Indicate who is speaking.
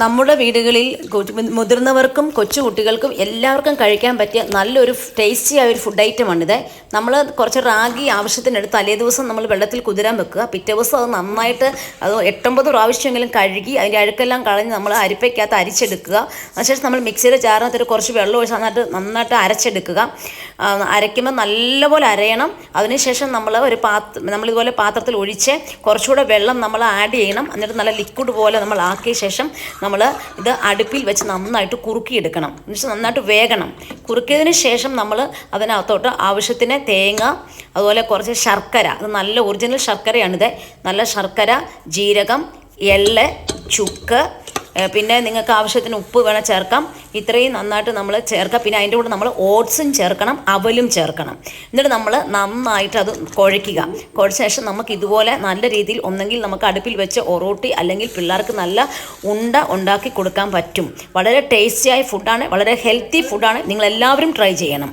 Speaker 1: നമ്മുടെ വീടുകളിൽ മുതിർന്നവർക്കും കൊച്ചു കുട്ടികൾക്കും എല്ലാവർക്കും കഴിക്കാൻ പറ്റിയ നല്ലൊരു ടേസ്റ്റി ആയ ഒരു ഫുഡ് ഐറ്റമാണിത് നമ്മൾ കുറച്ച് റാഗി ആവശ്യത്തിനെടുത്ത് തലേ ദിവസം നമ്മൾ വെള്ളത്തിൽ കുതിരാൻ വെക്കുക. പിറ്റേ ദിവസം അത് നന്നായിട്ട് അത് എട്ടൊമ്പത് പ്രാവശ്യമെങ്കിലും കഴുകി അതിന്റെ അഴുക്കെല്ലാം കളഞ്ഞ് നമ്മൾ അരിപ്പയ്ക്കകത്ത് അരിച്ചെടുക്കുക. അതിനുശേഷം നമ്മൾ മിക്സിയുടെ ചാറിനകത്ത് കുറച്ച് വെള്ളം ഒഴിച്ച് നന്നായിട്ട് നന്നായിട്ട് അരച്ചെടുക്കുക. അരയ്ക്കുമ്പോൾ നല്ലപോലെ അരയണം. അതിനുശേഷം നമ്മൾ ഒരു പാത്ര നമ്മളിതുപോലെ പാത്രത്തിൽ ഒഴിച്ച് കുറച്ചുകൂടെ വെള്ളം നമ്മൾ ആഡ് ചെയ്യണം. എന്നിട്ട് നല്ല ലിക്വിഡ് പോലെ നമ്മൾ ആക്കിയ ശേഷം നമ്മൾ ഇത് അടുപ്പിൽ വെച്ച് നന്നായിട്ട് കുറുക്കിയെടുക്കണം. എന്നുവെച്ചാൽ നന്നായിട്ട് വേകണം. കുറുക്കിയതിന് ശേഷം നമ്മൾ അതിനകത്തോട്ട് ആവശ്യത്തിന് തേങ്ങ അതുപോലെ കുറച്ച് ശർക്കര. അത് നല്ല ഒറിജിനൽ ശർക്കരയാണിത്. നല്ല ശർക്കര ജീരകം എള്ള് ചുക്ക് പിന്നെ നിങ്ങൾക്ക് ആവശ്യത്തിന് ഉപ്പ് വേണം ചേർക്കാം. ഇത്രയും നന്നായിട്ട് നമ്മൾ ചേർക്കാം. പിന്നെ അതിന്റെ കൂടെ നമ്മൾ ഓട്സും ചേർക്കണം അവലും ചേർക്കണം. എന്നിട്ട് നമ്മൾ നന്നായിട്ട് അത് കുഴയ്ക്കുക. കുഴച്ച ശേഷം നമുക്ക് ഇതുപോലെ നല്ല രീതിയിൽ ഒന്നെങ്കിൽ നമുക്ക് അടുപ്പിൽ വെച്ച് ഒറോട്ടി അല്ലെങ്കിൽ പിള്ളേർക്ക് നല്ല ഉണ്ട ഉണ്ടാക്കി കൊടുക്കാൻ പറ്റും. വളരെ ടേസ്റ്റിയായ ഫുഡാണ് വളരെ ഹെൽത്തി ഫുഡാണ് നിങ്ങളെല്ലാവരും ട്രൈ ചെയ്യണം.